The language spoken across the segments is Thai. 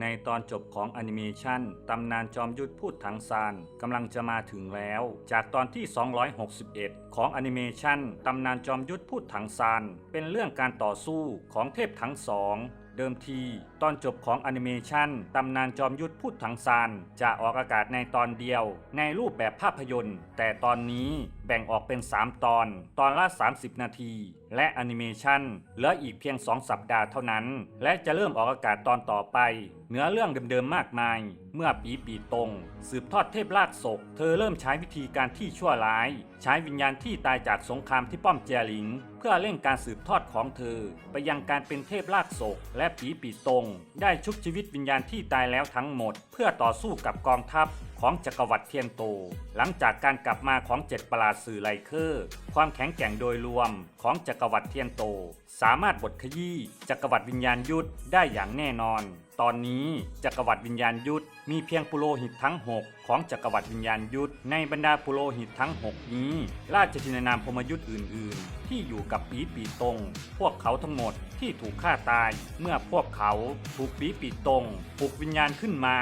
ในตอนจบของแอนิเมชันตำนานจอมยุทธพูดถังซานกำลังจะมาถึงแล้ว จากตอนที่ 261 ของแอนิเมชันตำนานจอมยุทธพูดถังซานเป็นเรื่องการต่อสู้ของเทพทั้งสองเดิมที ตอนจบของแอนิเมชันตำนานจอมยุทธพูดถังซานจะออกอากาศในตอนเดียว ในรูปแบบภาพยนตร์ แต่ตอนนี้แบ่งออกเป็น 3 ตอน ตอนละ 30 นาที และแอนิเมชันเหลืออีกเพียง 2 สัปดาห์เท่านั้น และจะเริ่มออกอากาศตอนต่อไป เนื้อเรื่องเดิมๆมากมาย เมื่อปีปีตรง สืบทอดเทพลากศก เธอเริ่มใช้วิธีการที่ชั่วร้าย ใช้วิญญาณที่ตายจากสงครามที่ป้อมเจียหลิง เพื่อเร่งการสืบทอดของเธอ ไปยังการเป็นเทพลากศก และปีปีตรง ได้ชุบชีวิตวิญญาณที่ตายแล้วทั้งหมด เพื่อต่อสู้กับกองทัพของจักรวรรดิเทียนโต หลังจากการกลับมาของเจ็ดประหลาสื่อไลเคอร์ ความแข็งแกร่งโดยรวมของจักรวรรดิเทียนโต สามารถบดขยี้จักรวรรดิวิญญาณยุทธได้อย่างแน่นอน ตอนนี้จักรวรรดิวิญญาณยุทธมีเพียงปุโรหิตทั้ง 6 ของจักรวรรดิวิญญาณยุทธในบรรดาปุโรหิตทั้ง 6 นี้ ราชทินานามพมยุทธอื่น ๆ ที่อยู่กับปีปีตง พวกเขาทั้งหมดที่ถูกฆ่าตายเมื่อพวกเขาถูกปีปีตงปลุกวิญญาณขึ้นมา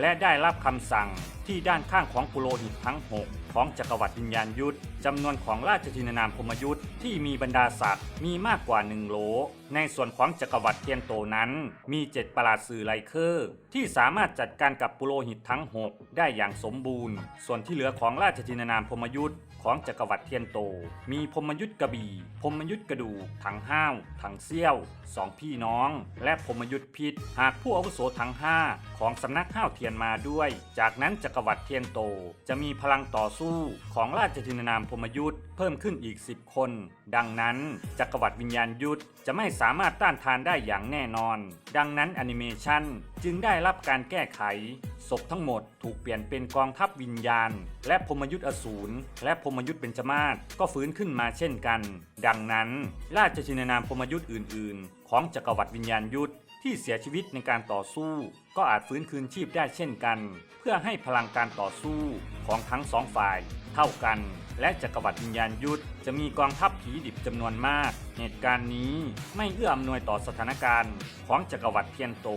และได้รับคำสั่งที่ด้านข้างของปุโรหิตทั้ง 6 ของจักรวรรดิวิญญาณยุทธจำนวนของราชทินานามพมยุทธ์ที่มีบรรดาศักดิ์มีมากกว่าหนึ่งโหล ในส่วนของจักรวรรดิเทียนโตนั้น มีเจ็ดประหลาดสื่อไลเคอร์ ที่สามารถจัดการกับปุโรหิตทั้ง 6 ได้อย่างสมบูรณ์ ส่วนที่เหลือของราชทินานามพมยุทธ์ของจักรวรรดิเทียนโต มีพมยุทธกระบี่พมยุทธกระดูกถังห้าวถังเซี่ยวสองพี่น้อง และพมยุทธพิษ หากผู้อาวุโสทั้งห้าของสำนักห้าวเทียนมาด้วย จากนั้นจักรวรรดิเทียนโต จะมีพลังต่อสู้ของราชทินานามพมยุทธ์เพิ่มขึ้นอีก 10 คน ดังนั้นจักรวรรดิวิญญาณยุทธจะไม่สามารถต้านทานได้อย่างแน่นอน ดังนั้นแอนิเมชันจึงได้รับการแก้ไขศพทั้งหมดถูกเปลี่ยนเป็นกองทัพวิญญาณ และพมยุทธ์อสูรและพมยุทธ์เบญจมาศก็ฟื้นขึ้นมาเช่นกันดังนั้น ราชชินนามพมยุทธอื่น ๆ ของจักรวรรดิวิญญาณยุทธที่เสียชีวิตในการต่อสู้ ก็อาจฟื้นคืนชีพได้เช่นกัน เพื่อให้พลังการต่อสู้ของทั้งสองฝ่าย เท่ากัน และจักรวรรดิวิญญาณยุทธจะมีกองทัพผีดิบจำนวนมาก เหตุการณ์นี้ไม่เอื้ออำนวยต่อสถานการณ์ ของจักรวรรดิเทียนโต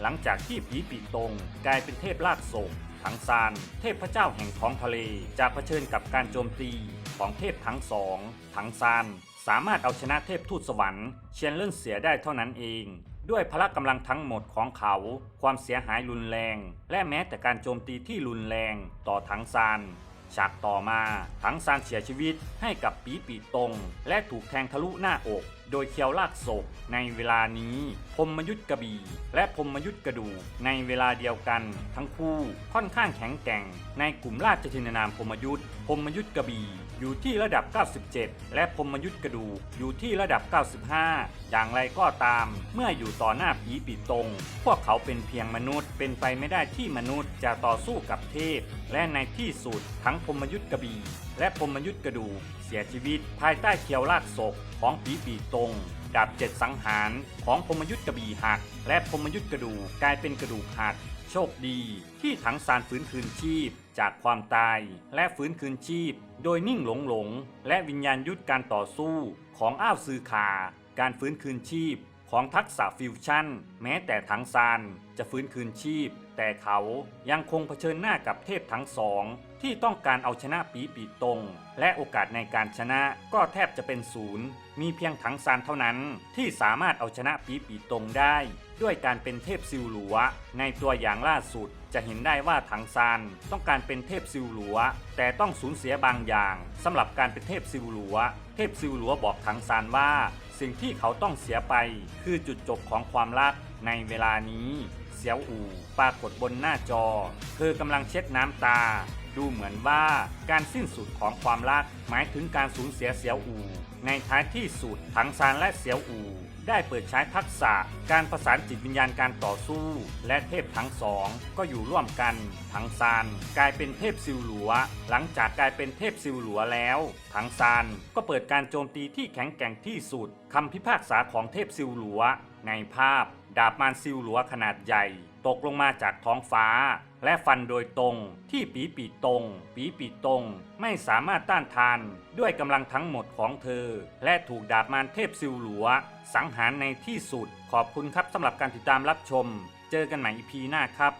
หลังจากที่ผีปีตงกลายเป็นเทพลากศกถังซาน เทพเจ้าแห่งท้องทะเลจะเผชิญกับการโจมตี ของเทพทั้งสองถังซานสามารถเอาชนะเทพทูตสวรรค์เชียนเลื่อนเสียได้เท่านั้นเอง ด้วยพละกำลังทั้งหมดของเขา ความเสียหายรุนแรง และแม้แต่การโจมตีที่รุนแรงต่อถังซานฉากต่อมาถังซานเสียชีวิตให้กับปีปีตรง และถูกแทงทะลุหน้าอก โดยเคียวลากศพในเวลานี้พรหมยุทธกระบี่ และพรหมยุทธกระดูในเวลาเดียวกัน ทั้งคู่ค่อนข้างแข็งแกร่ง ในกลุ่มราชทินนามพมยุทธพรหมยุทธกระบี่ อยู่ที่ระดับ 97 และพรมยุทธกระดูอยู่ที่ระดับ 95 อย่างไรก็ตาม เมื่ออยู่ต่อหน้าผีปีตง พวกเขาเป็นเพียงมนุษย์ เป็นไปไม่ได้ที่มนุษย์จะต่อสู้กับเทพ และในที่สุดทั้งพรมยุทธกระบี่และพรมยุทธกระดูเสียชีวิต ภายใต้เคียวลากศพของผีปีตงดาบเจ็ดสังหารของพรมยุทธกระบี่หัก และพรมยุทธกระดูกลายเป็นกระดูกหัก โชคดีที่ถังซานฟื้นคืนชีพจากความตายและฟื้นคืนชีพ โดยนิ่งหลงหลง และวิญญาณยุทธการต่อสู้ของอ้าวซือคาการฟื้นคืนชีพของทักษะฟิวชั่น แม้แต่ถังซานจะฟื้นคืนชีพ แต่เขายังคงเผชิญหน้ากับเทพทั้งสอง ที่ต้องการเอาชนะปีปีตง และโอกาสในการชนะก็แทบจะเป็นศูนย์ มีเพียงถังซานเท่านั้นที่สามารถเอาชนะปีปีตงได้ ด้วยการเป็นเทพซิวหลัว ในตัวอย่างล่าสุดจะเห็นได้ว่าถังซานต้องการเป็นเทพซิวหลัว แต่ต้องสูญเสียบางอย่างสำหรับการเป็นเทพซิวหลัว เทพซิวหลัวบอกถังซานว่า สิ่งที่เขาต้องเสียไป คือจุดจบของความรัก ในเวลานี้เสียวอู่ปรากฏบนหน้าจอ เธอกำลังเช็ดน้ำตา ดูเหมือนว่าการสิ้นสุดของความรัก หมายถึงการสูญเสียเสียวอู่ ในท้ายที่สุดถังซานและเสียวอู่ได้เปิดใช้ทักษะการประสานจิตวิญญาณการต่อสู้ และเทพทั้งสองก็อยู่ร่วมกันถังซานกลายเป็นเทพซิวหลัว หลังจากกลายเป็นเทพซิวหลัวแล้วถังซานก็เปิดการโจมตีที่แข็งแกร่งที่สุดคำพิพากษาของเทพซิวหลัว ในภาพ ดาบมารซิวหลัวขนาดใหญ่ ตกลงมาจากท้องฟ้า และฟันโดยตรงที่ปีปีตรง ปีปีตรง ไม่สามารถต้านทานด้วยกำลังทั้งหมดของเธอ และถูกดาบมารเทพซิวหลัว สังหารในที่สุด ขอบคุณครับสำหรับการติดตามรับชม เจอกันใหม่ EP หน้าครับ